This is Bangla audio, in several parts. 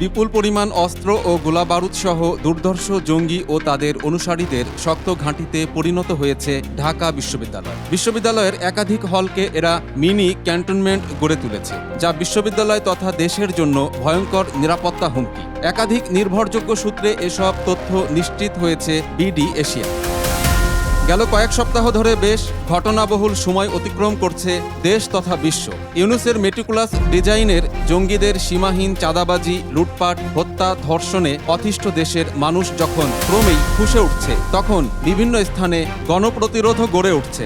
বিপুল পরিমাণ অস্ত্র ও গোলাবারুদ সহ দুর্ধর্ষ জঙ্গি ও তাদের অনুসারীদের শক্ত ঘাঁটিতে পরিণত হয়েছে ঢাকা বিশ্ববিদ্যালয়। বিশ্ববিদ্যালয়ের একাধিক হলকে এরা মিনি ক্যান্টনমেন্ট গড়ে তুলেছে, যা বিশ্ববিদ্যালয় তথা দেশের জন্য ভয়ঙ্কর নিরাপত্তা হুমকি। একাধিক নির্ভরযোগ্য সূত্রে এসব তথ্য নিশ্চিত হয়েছে বিডি এশিয়া। গেল কয়েক সপ্তাহ ধরে বেশ ঘটনাবহুল সময় অতিক্রম করছে দেশ তথা বিশ্ব। ইউনুসের মেটিকুলাস ডিজাইনের জঙ্গিদের সীমাহীন চাঁদাবাজি, লুটপাট, হত্যা, ধর্ষণে অতিষ্ঠ দেশের মানুষ যখন ক্রমেই ফুসে উঠছে, তখন বিভিন্ন স্থানে গণপ্রতিরোধও গড়ে উঠছে।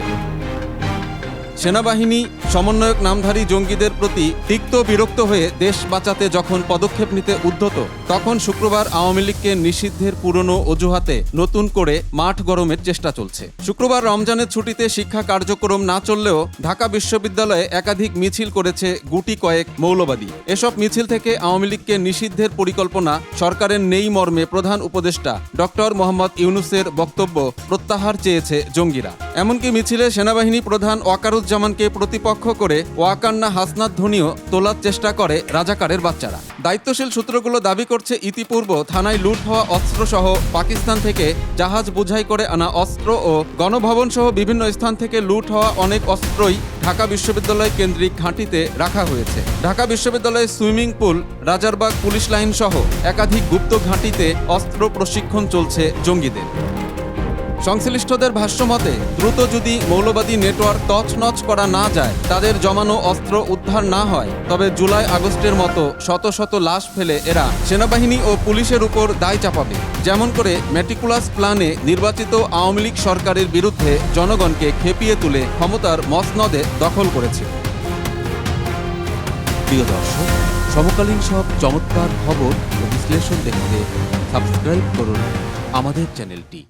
সেনাবাহিনী সমন্বয়ক নামধারী জঙ্গিদের প্রতি তিক্ত বিরক্ত হয়ে দেশ বাঁচাতে যখন পদক্ষেপ নিতে উদ্ধত, তখন শুক্রবার আওয়ামী লীগকে নিষিদ্ধের পুরনো অজুহাতে নতুন করে মাঠ গরমের চেষ্টা চলছে। শুক্রবার রমজানের ছুটিতে শিক্ষা কার্যক্রম না চললেও ঢাকা বিশ্ববিদ্যালয়ে একাধিক মিছিল করেছে গুটি কয়েক মৌলবাদী। এসব মিছিল থেকে আওয়ামী লীগকে নিষিদ্ধের পরিকল্পনা সরকারের নেই মর্মে প্রধান উপদেষ্টা ডক্টর মোহাম্মদ ইউনুসের বক্তব্য প্রত্যাহার চেয়েছে জঙ্গিরা। এমনকি মিছিলে সেনাবাহিনী প্রধান ওয়াকারুজ্জামানকে প্রতিপক্ষ করে ওয়াকান্না হাসনাত ধনীও তোলার চেষ্টা করে রাজাকারের বাচ্চারা। দায়িত্বশীল সূত্রগুলো দাবি করছে, ইতিপূর্ব থানায় লুট হওয়া অস্ত্রসহ পাকিস্তান থেকে জাহাজ বোঝাই করে আনা অস্ত্র ও গণভবন সহ বিভিন্ন স্থান থেকে লুট হওয়া অনেক অস্ত্রই ঢাকা বিশ্ববিদ্যালয় কেন্দ্রিক ঘাঁটিতে রাখা হয়েছে। ঢাকা বিশ্ববিদ্যালয়ের swimming pool, Rajarbagh police line সহ একাধিক গুপ্ত ঘাঁটিতে অস্ত্র প্রশিক্ষণ চলছে জঙ্গিদের। সংশ্লিষ্টদের ভাষ্যমতে দ্রুত যদি মৌলবাদী নেটওয়ার্ক তছনছ করা না যায়, তাদের জমানো অস্ত্র উদ্ধার না হয়, তবে জুলাই আগস্টের মতো শত শত লাশ ফেলে এরা সেনাবাহিনী ও পুলিশের উপর দায় চাপাবে। যেমন করে মেটিকুলাস প্ল্যানে নির্বাচিত আওয়ামী লীগ সরকারের বিরুদ্ধে জনগণকে খেপিয়ে তুলে ক্ষমতার মসনদে দখল করেছে। প্রিয় দর্শক, সমকালীন সব চমৎকার খবর ও বিশ্লেষণ দেখতে সাবস্ক্রাইব করুন আমাদের চ্যানেলটি।